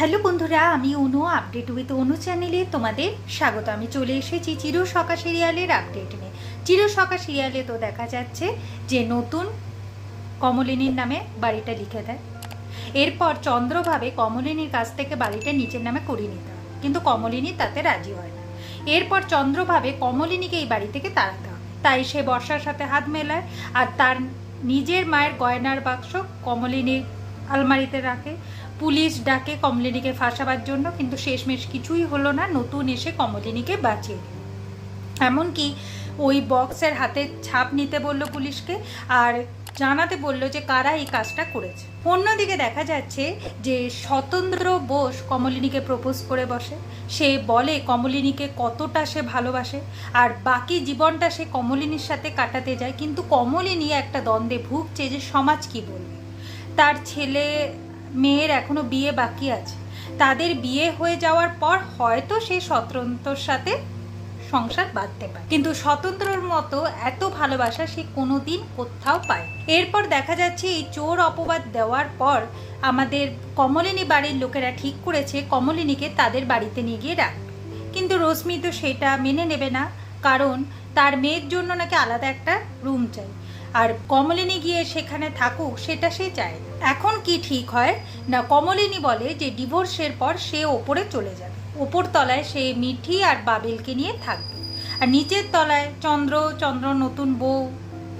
Hello বন্ধুরা, আমি অনু update with অনু চ্যানেলে তোমাদের স্বাগত। আমি চলে এসেছি চির সকা সিরিয়ালের আপডেট নিয়ে। চির সকা সিরিয়ালে তো দেখা যাচ্ছে যে নতুন কমলিনীর নামে বাড়িটা লিখে দেয়। এরপর চন্দ্রভাবে কমলিনীর কাছ থেকে বাড়িটা নিজের নামে করিয়ে নিতে হয়। কিন্তু কমলিনী তাতে রাজি হয় না। এরপর চন্দ্রভাবে কমলিনীকে এই বাড়ি থেকে তাড়াতে হবে তাই সে বর্ষার সাথে হাত মেলায় আর তার নিজের মায়ের গয়নার বাক্স কমলিনীর আলমারিতে রাখে। পুলিশ ডাকে কমলিনীকে ফাঁসাবার জন্য, কিন্তু শেষমেশ কিছুই হলো না। নতুন এসে কমলিনীকে বাঁচিয়ে দিল। এমনকি ওই বক্সের হাতে ছাপ নিতে বলল পুলিশকে আর জানাতে বলল যে কারা এই কাজটা করেছে। অন্যদিকে দেখা যাচ্ছে যে স্বতন্ত্র বোস কমলিনীকে প্রপোজ করে বসে। সে বলে কমলিনীকে কতটা সে ভালোবাসে আর বাকি জীবনটা সে কমলিনীর সাথে কাটাতে যায়। কিন্তু কমলিনী একটা দ্বন্দ্বে ভুগছে যে সমাজ কি বলবে। তার ছেলে মেয়ের এখনও বিয়ে বাকি আছে। তাদের বিয়ে হয়ে যাওয়ার পর হয়তো সে স্বতন্ত্রর সাথে সংসার বাঁধতে পারে। কিন্তু স্বতন্ত্রর মতো এত ভালোবাসা সে কোনোদিন কোথাও পায় এরপর দেখা যাচ্ছে এই চোর অপবাদ দেওয়ার পর আমাদের কমলিনী বাড়ির লোকেরা ঠিক করেছে, কমলিনীকে তাদের বাড়িতে নিয়ে গিয়ে রাখবে। কিন্তু রশ্মি তো সেটা মেনে নেবে না, কারণ তার মেয়ের জন্য নাকি আলাদা একটা রুম চাই। আর কমলিনী গিয়ে সেখানে থাকুক, সেটা সে চায়। এখন কি ঠিক হয়? না, কমলিনী বলে যে ডিভোর্সের পর সে ওপরে চলে যাবে। ওপর তলায় সে মিঠি আর বাবেলকে নিয়ে থাকবে। আর নিচের তলায় চন্দ্র চন্দ্র নতুন বউ,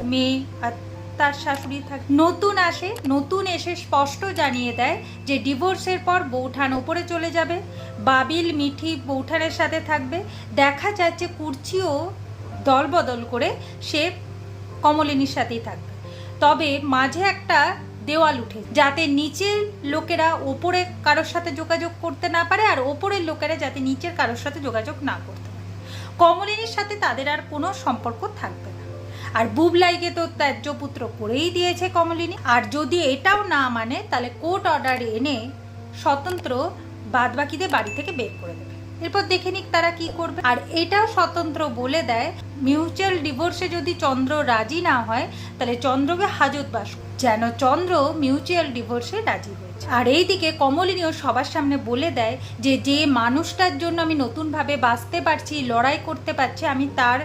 মেয়ে আর তার শাশুড়ি থাকে নতুন আসে, নতুন এসে স্পষ্ট জানিয়ে দেয় যে ডিভোর্সের পর বৌঠান ওপরে চলে যাবে। বাবিল, মিঠি বৌঠানের সাথে থাকবে। দেখা যাচ্ছে কুর্চিও দলবদল করে সে কমলিনীর সাথেই থাকবে। তবে মাঝে একটা দেওয়াল উঠে যাতে নিচের লোকেরা ওপরে কারোর সাথে যোগাযোগ করতে না পারে আর ওপরের লোকেরা যাতে নিচের কারোর সাথে যোগাযোগ না করতে পারে। কমলিনীর সাথে তাদের আর কোনো সম্পর্ক থাকবে না। আর বুবলাইকে তো ত্যায্য পুত্র করেই দিয়েছে কমলিনী। আর যদি এটাও না মানে তাহলে কোর্ট অর্ডার এনে স্বতন্ত্র বাদবাকিদের বাড়ি থেকে বের করে দেবে। এরপর দেখে নিক তারা কি করবে। আর এটাও স্বতন্ত্র বলে দেয়, মিউচুয়াল ডিভোর্সে যদি চন্দ্র রাজি না হয়, তাহলে চন্দ্রকে হাজত বাস। যেন চন্দ্র মিউচুয়াল ডিভোর্সে রাজি হয়েছে। আর এই দিকে কমলিনীও সবার সামনে বলে দেয় যে যে মানুষটার জন্য আমি নতুনভাবে বাঁচতে পারছি, লড়াই করতে পারছি, আমি তার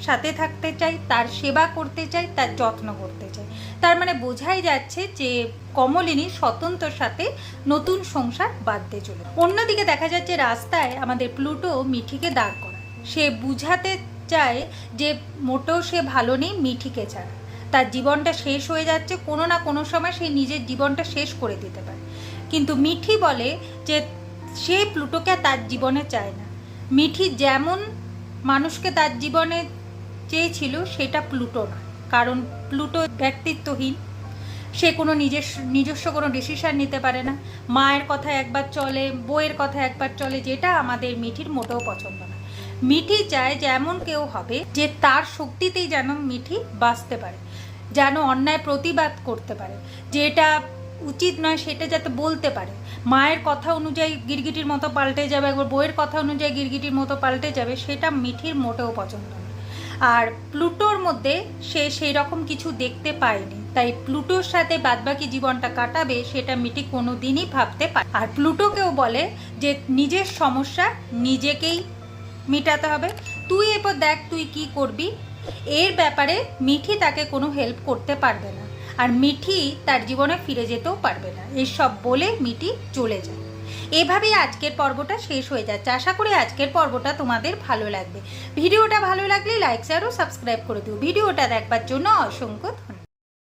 সাথে থাকতে চাই তার সেবা করতে চাই তার যত্ন করতে চাই তার মানে বোঝাই যাচ্ছে যে কমলিনী স্বতন্ত্রর সাথে নতুন সংসার বাঁধতে চলে অন্যদিকে দেখা যাচ্ছে রাস্তায় আমাদের প্লুটো মিঠিকে দাঁড় করা সে বুঝাতে চায় যে মোটেও সে ভালো নেই মিঠিকে ছাড়া। তার জীবনটা শেষ হয়ে যাচ্ছে, কোনো না কোনো সময় সে নিজের জীবনটা শেষ করে দিতে পারে। কিন্তু মিঠি বলে যে সে প্লুটোকে তার জীবনে চায় না। মিঠি যেমন মানুষকে তার জীবনে চেয়েছিল সেটা প্লুটো না কারণ প্লুটো ব্যক্তিত্বহীন। সে কোনো নিজস্ব নিজস্ব কোনো ডিসিশান নিতে পারে না। মায়ের কথা একবার চলে বইয়ের কথা একবার চলে, যেটা আমাদের মিঠির মোটেও পছন্দ না। মিঠি চায় যে এমন কেউ হবে, যে তার শক্তিতেই যেন মিঠি বাঁচতে পারে, যেন অন্যায় প্রতিবাদ করতে পারে। যেটা উচিত নয় সেটা যাতে বলতে পারে। মায়ের কথা অনুযায়ী গিরগিটির মতো পাল্টে যাবে একবার বইয়ের কথা অনুযায়ী গিরগিটির মতো পাল্টে যাবে, সেটা মিঠির মোটেও পছন্দ না। আর প্লুটোর মধ্যে সে সেই রকম কিছু দেখতে পায়নি। তাই প্লুটোর সাথে বাদবাকি জীবনটা কাটাবে সেটা মিটি কোনো দিনই ভাবতে পারে আর প্লুটোকেও বলে যে নিজের সমস্যা নিজেকেই মেটাতে হবে। তুই এরপর দেখ তুই কি করবি। এর ব্যাপারে মিঠি তাকে কোনো হেল্প করতে পারবে না। আর মিঠি তার জীবনে ফিরে যেতেও পারবে না। এসব বলে মিঠি চলে যায়। এভাবেই আজকের পর্বটা শেষ হয়ে যাচ্ছে। আশা করি আজকের পর্বটা তোমাদের ভালো লাগবে। ভিডিওটা ভালো লাগলে লাইক শেয়ার ও সাবস্ক্রাইব করে দিও। ভিডিওটা দেখবার জন্য অসংখ্য ধন্যবাদ।